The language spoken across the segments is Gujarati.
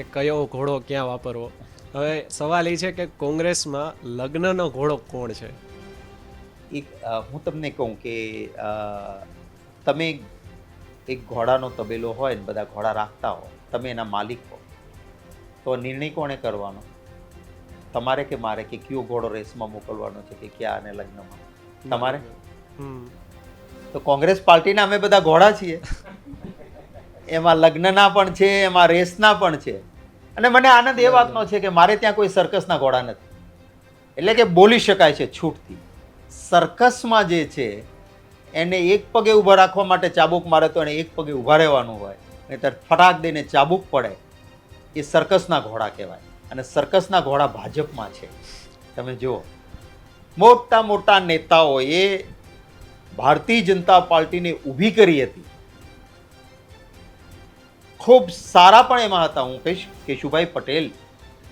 કે કયો ઘોડો ક્યાં વાપરવો? હવે સવાલ એ છે કે કોંગ્રેસમાં લગ્નનો ઘોડો કોણ છે? એક હું તમને કહું કે તમે એક ઘોડાનો તબેલો હોય ને બધા ઘોડા રાખતા હો તમે એના માલિક હો. તો નિર્ણય કોણે કરવાનો? તમારે કે મારે? કે કયો ઘોડો રેસમાં મોકલવાનો છે? કે ક્યાં અને લગ્નમાં? તમારે? તો કોંગ્રેસ પાર્ટીના અમે બધા ઘોડા છીએ. એમાં લગ્નના પણ છે એમાં રેસના પણ છે. અને મને આનંદ એ વાતનો છે કે મારે ત્યાં કોઈ સર્કસના ઘોડા નથી. એટલે કે બોલી શકાય છે છૂટથી. સર્કસમાં જે છે એને એક પગે ઊભા રાખવા માટે ચાબુક મારે તો એને એક પગે ઊભા રહેવાનું હોય. નહીતર ફટાક દઈને ચાબુક પડે એ સર્કસના ઘોડા કહેવાય. અને સર્કસના ઘોડા ભાજપમાં છે. તમે જુઓ. મોટા મોટા નેતાઓએ ભારતીય જનતા પાર્ટીને ઊભી કરી હતી. ખૂબ સારા પણ એમાં હતા હું કહીશ કેશુભાઈ પટેલ.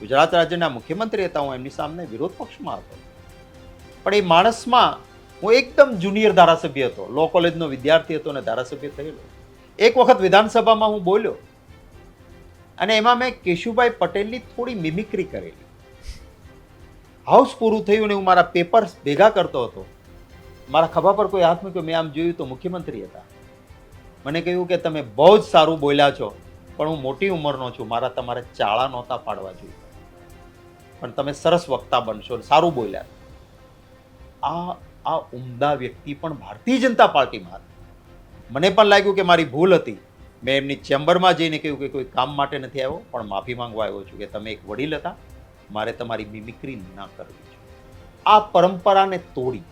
ગુજરાત રાજ્યના મુખ્યમંત્રી હતા હું, એમની સામે વિરોધ પક્ષમાં હતો. પણ એ માણસમાં હું એકદમ જુનિયર ધારાસભ્ય હતો, લો કોલેજનો વિદ્યાર્થી હતો અને ધારાસભ્ય થયેલો. એક વખત વિધાનસભામાં હું બોલ્યો, અને એમાં મેં કેશુભાઈ પટેલની થોડી મિમિક્રી કરેલી. હાઉસ પૂરું થયું ને હું મારા પેપર્સ ભેગા કરતો હતો. મારા ખભા પર કોઈ હાથ મૂક્યો, મેં આમ જોયું તો મુખ્યમંત્રી હતા. મને કહ્યું કે તમે બહુ જ સારું બોલ્યા છો. પણ હું મોટી ઉંમરનો છું. મારા તમારે ચાળા નહોતા પાડવા જોઈએ. પણ તમે સરસ વક્તા બનશો સારું બોલ્યા. આ આ ઉમદા વ્યક્તિ પણ ભારતીય જનતા પાર્ટીમાં હતી. મને પણ લાગ્યું કે મારી ભૂલ હતી. મેં એમની ચેમ્બરમાં જઈને કહ્યું કે કોઈ કામ માટે નથી આવ્યો, પણ માફી માંગવા આવ્યો છું કે તમે એક વડીલ હતા. મારે તમારી મિમિક્રી ના કરવી આ પરંપરાને તોડી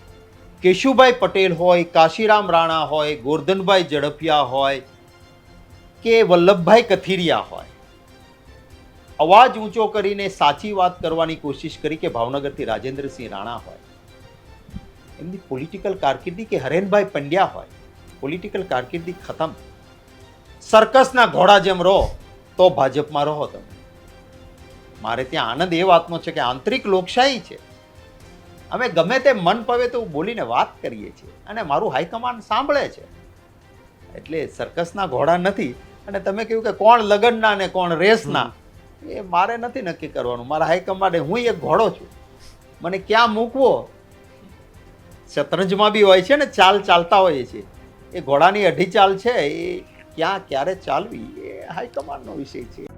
કેશુભાઈ પટેલ હોય, કાશીરામ રાણા હોય, ગોરધનભાઈ ઝડપિયા હોય કે વલ્લભભાઈ કથિરિયા હોય. અવાજ ઊંચો કરીને સાચી વાત કરવાની કોશિશ કરી કે ભાવનગરથી રાજેન્દ્રસિંહ રાણા હોય. એમની પોલિટિકલ કારકિર્દી કે હરેનભાઈ પંડ્યા હોય. પોલિટિકલ કારકિર્દી ખતમ. સર્કસના ઘોડા જેમ રહો, તો ભાજપમાં રહો તમે. મારે ત્યાં આનંદ એ વાતનો છે કે આંતરિક લોકશાહી છે. અમે ગમે તે મન પવે તો બોલીને વાત કરીએ છીએ અને મારું હાઈકમાન્ડ સાંભળે છે. એટલે સર્કસના ઘોડા નથી. અને તમે કહ્યું કે કોણ લગ્નના ને કોણ રેસના? એ મારે નથી નક્કી કરવાનું. મારા હાઈકમાન્ડે હું એક ઘોડો છું. મને ક્યાં મૂકવો? શતરંજમાં બી હોય છે ને ચાલ ચાલતા હોઈએ છીએ. એ ઘોડાની અઢી ચાલ છે એ ક્યાં ક્યારે ચાલવી? એ હાઈકમાન્ડનો વિષય છે.